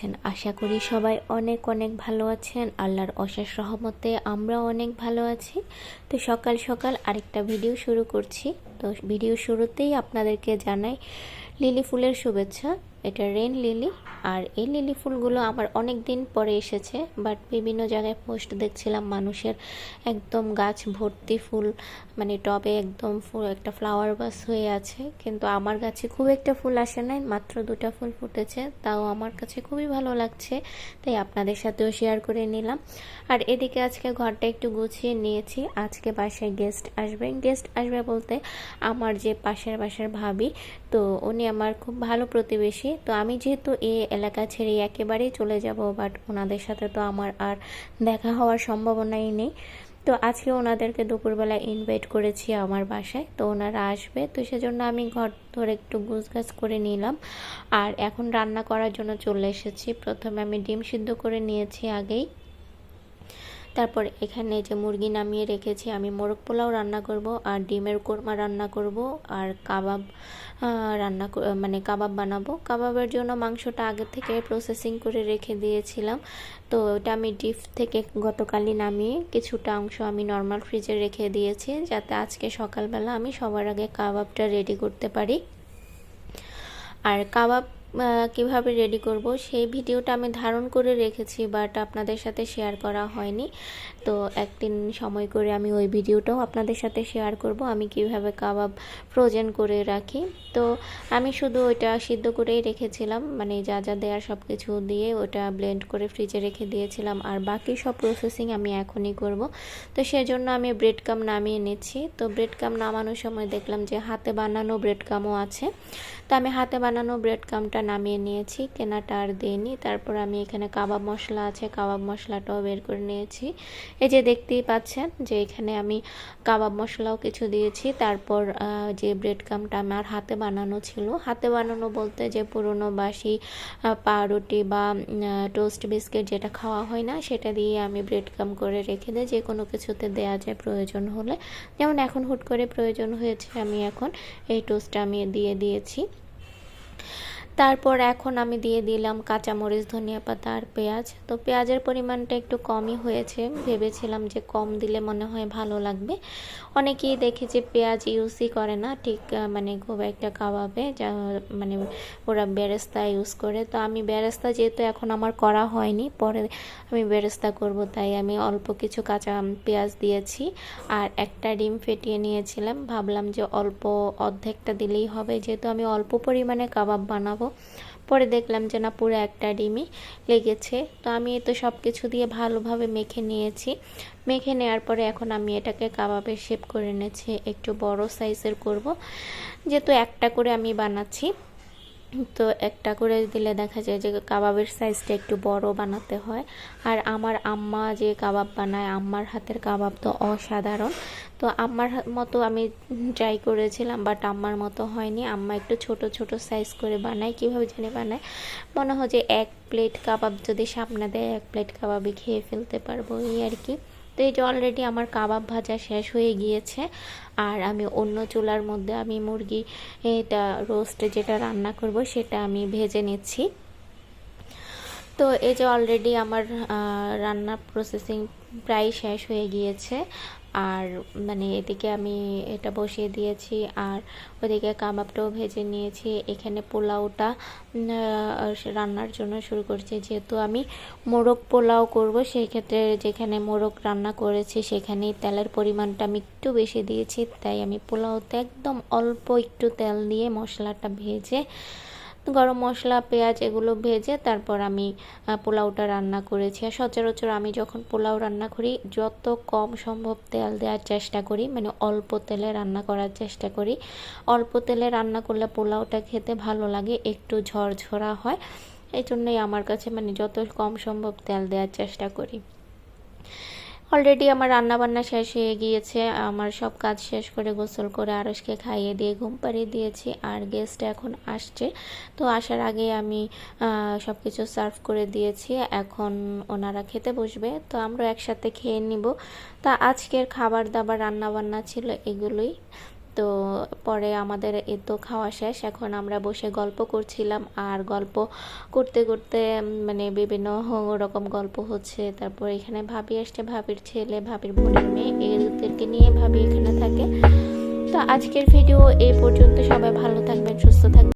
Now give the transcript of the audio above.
আছেন। আশা করি সবাই অনেক অনেক ভালো আছেন। আল্লাহর অশেষ রহমতে আমরা অনেক ভালো আছি। তো সকাল সকাল আরেকটা ভিডিও শুরু করছি। তো ভিডিও শুরুতেই আপনাদেরকে জানাই লিলি ফুলের শুভেচ্ছা। এটা রেন লিলি। আর এই লিলি ফুলগুলো আমার অনেক দিন পরে এসেছে বাট বিভিন্ন জায়গায় পোস্ট দেখছিলাম মানুষের একদম গাছ ভর্তি ফুল মানে টবে একদম ফুল, একটা ফ্লাওয়ার বাস হয়ে আছে, কিন্তু আমার গাছে খুব একটা ফুল আসে নাই, মাত্র দুটা ফুল ফুটেছে, তাও আমার কাছে খুবই ভালো লাগছে, তাই আপনাদের সাথেও শেয়ার করে নিলাম। আর এদিকে আজকে ঘরটা একটু গুছিয়ে নিয়েছি, আজকে বাসায় গেস্ট আসবে গেস্ট আসবে বলতে আমার যে পাশের বাসার ভাবি তো উনি আমার খুব ভালো প্রতিবেশী। তো আমি যেহেতু এই এলাকা ছেড়ে একেবারেই চলে যাব বাট ওনাদের সাথে তো আমার আর দেখা হওয়ার সম্ভাবনাই নেই। তো আজকে ওনাদেরকে দুপুরবেলা ইনভাইট করেছি আমার বাসায়। তো ওনারা আসবে, তো সেজন্য আমি ঘর ধরে একটু গুছগাছ করে নিলাম। আর এখন রান্না করার জন্য চলে এসেছি। প্রথমে আমি ডিম সিদ্ধ করে নিয়েছি আগেই। তারপর এখানে যে মুরগি নামিয়ে রেখেছি, আমি মোরগ পোলাও রান্না করব, আর ডিমের কোরমা রান্না করব, আর কাবাব রান্না মানে কাবাব বানাবো। কাবাবের জন্য মাংসটা আগে থেকে প্রসেসিং করে রেখে দিয়েছিলাম। তো ওটা আমি ডিপ থেকে গতকালই নামিয়ে কিছুটা অংশ আমি নর্মাল ফ্রিজে রেখে দিয়েছি, যাতে আজকে সকালবেলা আমি সবার আগে কাবাবটা রেডি করতে পারি। আর কাবাব কীভাবে রেডি করব, সেই ভিডিওটা আমি ধারণ করে রেখেছি বাট আপনাদের সাথে শেয়ার করা হয়নি। তো একদিন সময় করে আমি ওই ভিডিওটাও আপনাদের সাথে শেয়ার করব, আমি কীভাবে কাবাব ফ্রোজেন করে রাখি। তো আমি শুধু ওইটা সিদ্ধ করেই রেখেছিলাম মানে যা যা দেওয়ার সব কিছু দিয়ে ওটা ব্লেন্ড করে ফ্রিজে রেখে দিয়েছিলাম, আর বাকি সব প্রসেসিং আমি এখনই করব। তো সেজন্য আমি ব্রেড কাম নামিয়ে নিচ্ছি। তো ব্রেড কাম নামানোর সময় দেখলাম যে হাতে বানানো ব্রেড কামও আছে। তো আমি হাতে বানানো ব্রেড কামটা নামিয়ে নিয়েছি, কেনাটা আর দিইনি। তারপর আমি এখানে কাবাব মশলা আছে, কাবাব মশলাটাও বের করে নিয়েছি। এই যে দেখতেই পাচ্ছেন যে এখানে আমি কাবাব মশলাও কিছু দিয়েছি। তারপর যে ব্রেড কামটা আমার হাতে বানানো ছিল, হাতে বানানো বলতে যে পুরনো বাসি পাউরুটি বা টোস্ট বিস্কিট যেটা খাওয়া হয় না, সেটা দিয়ে আমি ব্রেড কাম করে রেখে দিই। যে কোনো কিছুতে দেওয়া যায় প্রয়োজন হলে। যেমন এখন হুট করে প্রয়োজন হয়েছে, আমি এখন এই টোস্টটা আমি দিয়ে দিয়েছি। তারপর এখন আমি দিয়ে দিলাম কাঁচামরিচ, ধনিয়া পাতা আর পেঁয়াজ। তো পেঁয়াজের পরিমাণটা একটু কমই হয়েছে। ভেবেছিলাম যে কম দিলে মনে হয় ভালো লাগবে। অনেকেই দেখেছি পেঁয়াজ ইউজই করে না, ঠিক মানে খুব একটা কাবাবে যা মানে ওরা বেরেস্তা ইউজ করে। তো আমি বেরেস্তা যেহেতু এখন আমার করা হয়নি, পরে আমি বেরেস্তা করব, তাই আমি অল্প কিছু কাঁচা পেঁয়াজ দিয়েছি আর একটা ডিম ফেটিয়ে নিয়েছিলাম। ভাবলাম যে অল্প অর্ধেকটা দিলেই হবে, যেহেতু আমি অল্প পরিমাণে কাবাব বানাবো পরে দেখলাম যে না, পুরো একটা ডিমই লেগেছে। তো আমি তো সব কিছু দিয়ে ভালোভাবে মেখে নিয়েছি। মেখে নেওয়ার পরে এখন আমি এটাকে কাবাবের শেপ করে নিয়েছি একটু বড় সাইজের করব। যেহেতু একটা করে আমি বানাচ্ছি। তো একটা করে দিলে দেখা যায় যে কাবাবের সাইজটা একটু বড় বানাতে হয়। আর আমার আম্মা যে কাবাব বানায়, আম্মার হাতের কাবাব তো অসাধারণ। তো আম্মার মতো আমি ট্রাই করেছিলাম বাট আম্মার মতো হয়নি। আম্মা একটু ছোট ছোট সাইজ করে বানায়। কীভাবে জানি বানায়? মনে হয় যে এক প্লেট কাবাব যদি সামনে দেয়, এক প্লেট কাবাবই খেয়ে ফেলতে পারব, এই আর কি। তো এই যে অলরেডি আমার কাবাব ভাজা শেষ হয়ে গিয়েছে। আর আমি অন্য চুলার মধ্যে আমি মুরগি, এটা রোস্ট যেটা রান্না করব সেটা আমি ভেজে নিচ্ছি। তো এই যে অলরেডি আমার রান্না প্রসেসিং প্রায় শেষ হয়ে গিয়েছে। আর মানে এদিকে আমি এটা বসিয়ে দিয়েছি, আর ওদিকে কাবাবটাও ভেজে নিয়েছি। এখানে পোলাওটা রান্নার জন্য শুরু করছি। যেহেতু আমি মোরগ পোলাও করব সেই ক্ষেত্রে যেখানে মোরগ রান্না করেছি, সেখানেই তেলের পরিমাণটা আমি একটু বেশি দিয়েছি। তাই আমি পোলাওতে একদম অল্প একটু তেল দিয়ে মশলাটা ভেজে গরম মশলা, পেঁয়াজ এগুলো ভেজে তারপর আমি পোলাওটা রান্না করেছি। আর সচরাচর আমি যখন পোলাও রান্না করি, যত কম সম্ভব তেল দেওয়ার চেষ্টা করি মানে অল্প তেলে রান্না করার চেষ্টা করি। অল্প তেলে রান্না করলে পোলাওটা খেতে ভালো লাগে, একটু ঝরঝরা হয়। এই জন্যই আমার কাছে মানে যত কম সম্ভব তেল দেওয়ার চেষ্টা করি। অলরেডি আমার রান্নাবান্না শেষ হয়ে গিয়েছে। আমার সব কাজ শেষ করে গোসল করে আরসকে খাইয়ে দিয়ে ঘুম পাড়িয়ে দিয়েছি আর গেস্ট এখন আসছে। তো আসার আগে আমি সব কিছু সার্ভ করে দিয়েছি। এখন ওনারা খেতে বসবে। তো আমরা একসাথে খেয়ে নিব। তা আজকের খাবার দাবার, রান্নাবান্না ছিল এগুলোই। তো পরে আমাদের এ তো খাওয়া শেষ, এখন আমরা বসে গল্প করছিলাম আর গল্প করতে করতে মানে বিভিন্ন রকম গল্প হচ্ছে। তারপর এখানে ভাবি আসছে, ভাবির ছেলে, ভাবির বোনের মেয়ে এদেরকে নিয়ে ভাবি এখানে থাকে। তো আজকের ভিডিও এই পর্যন্ত সবাই ভালো থাকবেন, সুস্থ থাকবেন।